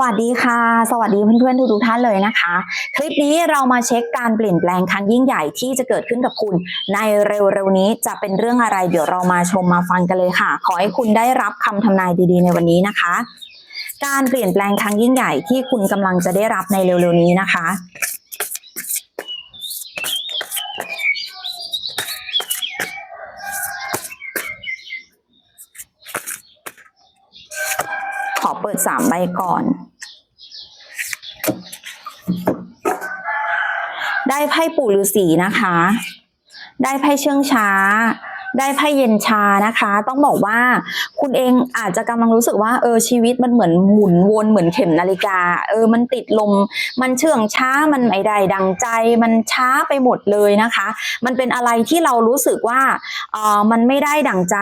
วัสดีค่ะ สวัสดีเพื่อนๆทุกๆท่านเลยนะคะ คลิปนี้เรามาเช็คการเปลี่ยนแปลงครั้งยิ่งใหญ่ที่จะเกิดขึ้นกับคุณ ในเร็วๆนี้จะเป็นเรื่องอะไร เดี๋ยวเรามาชมมาฟังกันเลยค่ะ ขอให้คุณได้รับคำทำนายดีๆ ในวันนี้นะคะ การเปลี่ยนแปลงครั้งยิ่งใหญ่ที่คุณกำลังจะได้รับในเร็วๆนี้นะคะ ขอเปิดสามใบก่อน ได้ไพ่ปู่ฤาษีนะคะ ได้ไพ่เชื่องช้า ได้ไพ่เย็นชานะคะ ต้องบอกว่าคุณเองอาจจะกำลังรู้สึกว่าเออชีวิตมันเหมือนหมุนวนเหมือนเข็มนาฬิกา เออมันติดลม มันเชื่องช้ามันไม่ได้ดังใจ มันช้าไปหมดเลยนะคะ มันเป็นอะไรที่เรารู้สึกว่า เออมันไม่ได้ดั่งใจ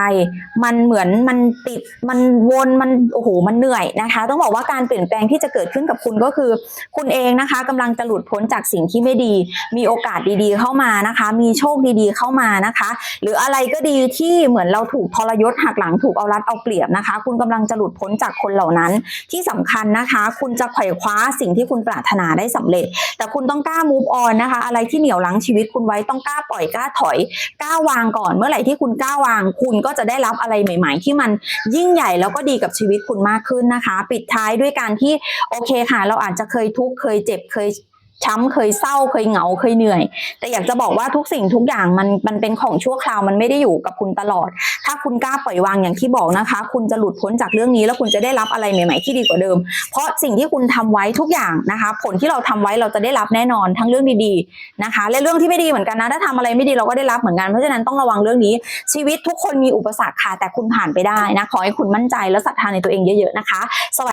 มันเหมือนมันติดมันวนมันโอ้โหมันเหนื่อยนะคะ ต้องบอกว่าการเปลี่ยนแปลงที่จะเกิดขึ้นกับคุณก็คือ คุณเองนะคะกำลังจะหลุดพ้นจากสิ่งที่ไม่ดี มีโอกาสดีๆเข้ามานะคะ มีโชคดีๆเข้ามานะคะ หรืออะไรก็ดีที่เหมือนเราถูกทรยศหักหลังถูกเอารัดเอาเปรียบนะคะ คุณกำลังจะหลุดพ้นจากคนเหล่านั้น ที่สำคัญนะคะ คุณจะไขว่คว้าสิ่งที่คุณปรารถนาได้สำเร็จ แต่คุณต้องกล้า move on นะคะ อะไรที่เหนี่ยวรั้งชีวิตคุณไว้ต้องกล้าปล่อยกล้าถอยกล้าวางก่อนเมื่อไหร่ที่คุณก้าววาง คุณก็จะได้รับอะไรใหม่ ๆ ที่มันยิ่งใหญ่แล้วก็ดีกับชีวิตคุณมากขึ้นนะคะ ปิดท้ายด้วยการที่โอเคค่ะ เราอาจจะเคยทุกข์เคยเจ็บเคย ช้ำเคยเศร้าเคยเหงาเคยเหนื่อย แต่อยากจะบอกว่าทุกสิ่งทุกอย่างมันมันเป็นของชั่วคราวมันไม่ได้อยู่กับคุณตลอด ถ้าคุณกล้าปล่อยวางอย่างที่บอกนะคะ คุณจะหลุดพ้นจากเรื่องนี้ แล้วคุณจะได้รับอะไรใหม่ ๆ ที่ดีกว่าเดิม เพราะสิ่งที่คุณทำไว้ทุกอย่างนะคะ ผลที่เราทำไว้เราจะได้รับแน่นอนทั้งเรื่องดีๆนะคะ และเรื่องที่ไม่ดีเหมือนกันนะถ้าทำอะไรไม่ดีเราก็ได้รับเหมือนกันเพราะฉะนั้นต้องระวังเรื่องนี้ ชีวิตทุกคนมีอุปสรรคค่ะแต่คุณผ่านไปได้นะขอให้คุณมั่นใจและศรัทธาในตัวเองเยอะๆนะคะสวัส